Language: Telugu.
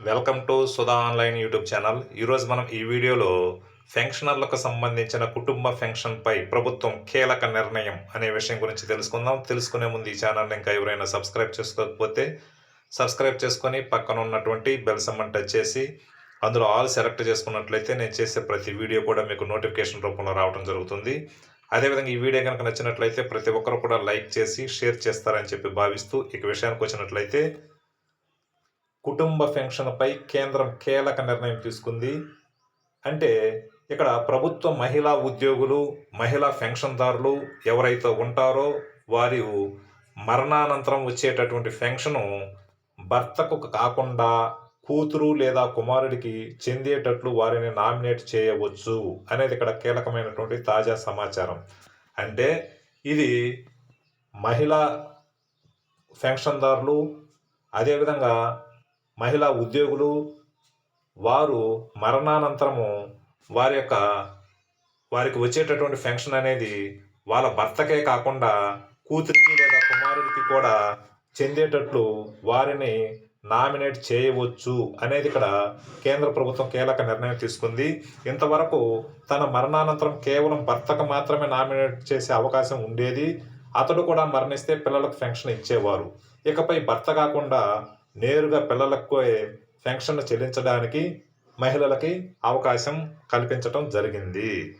Welcome to Sudha online YouTube channel. ఈరోజు మనం ఈ వీడియోలో ఫెన్షనర్లకు సంబంధించిన కుటుంబ ఫెన్షన్పై ప్రభుత్వం కీలక నిర్ణయం అనే విషయం గురించి తెలుసుకుందాం. తెలుసుకునే ముందు ఈ ఛానల్ని ఇంకా ఎవరైనా సబ్స్క్రైబ్ చేసుకోకపోతే సబ్స్క్రైబ్ చేసుకొని పక్కన ఉన్నటువంటి బెల్ సమ్మన్ టచ్ చేసి అందులో ఆల్ సెలెక్ట్ చేసుకున్నట్లయితే నేను చేసే ప్రతి వీడియో కూడా మీకు నోటిఫికేషన్ రూపంలో రావడం జరుగుతుంది. అదేవిధంగా ఈ వీడియో కనుక నచ్చినట్లయితే ప్రతి ఒక్కరు కూడా లైక్ చేసి షేర్ చేస్తారని చెప్పి భావిస్తూ ఇక విషయానికి వచ్చినట్లయితే కుటుంబ పెన్షన్పై కేంద్రం కీలక నిర్ణయం తీసుకుంది. అంటే ఇక్కడ ప్రభుత్వ మహిళా ఉద్యోగులు మహిళా పెన్షన్దారులు ఎవరైతే ఉంటారో వారి మరణానంతరం వచ్చేటటువంటి పెన్షను భర్తకు కాకుండా కూతురు లేదా కుమారుడికి చెందేటట్లు వారిని నామినేట్ చేయవచ్చు అనేది ఇక్కడ కీలకమైనటువంటి తాజా సమాచారం. అంటే ఇది మహిళా పెన్షన్దారులు అదేవిధంగా మహిళా ఉద్యోగులు వారు మరణానంతరము వారి యొక్క వారికి వచ్చేటటువంటి పెన్షన్ అనేది వాళ్ళ భర్తకే కాకుండా కూతురికి లేదా కుమారుడికి కూడా చెందేటట్లు వారిని నామినేట్ చేయవచ్చు అనేది ఇక్కడ కేంద్ర ప్రభుత్వం కీలక నిర్ణయం తీసుకుంది. ఇంతవరకు తన మరణానంతరం కేవలం భర్తకు మాత్రమే నామినేట్ చేసే అవకాశం ఉండేది. అతడు కూడా మరణిస్తే పిల్లలకు పెన్షన్ ఇచ్చేవారు. ఇకపై భర్త కాకుండా నేరుగా పిల్లలకు పెన్షన్ చెల్లించడానికి మహిళలకి అవకాశం కల్పించటం జరిగింది.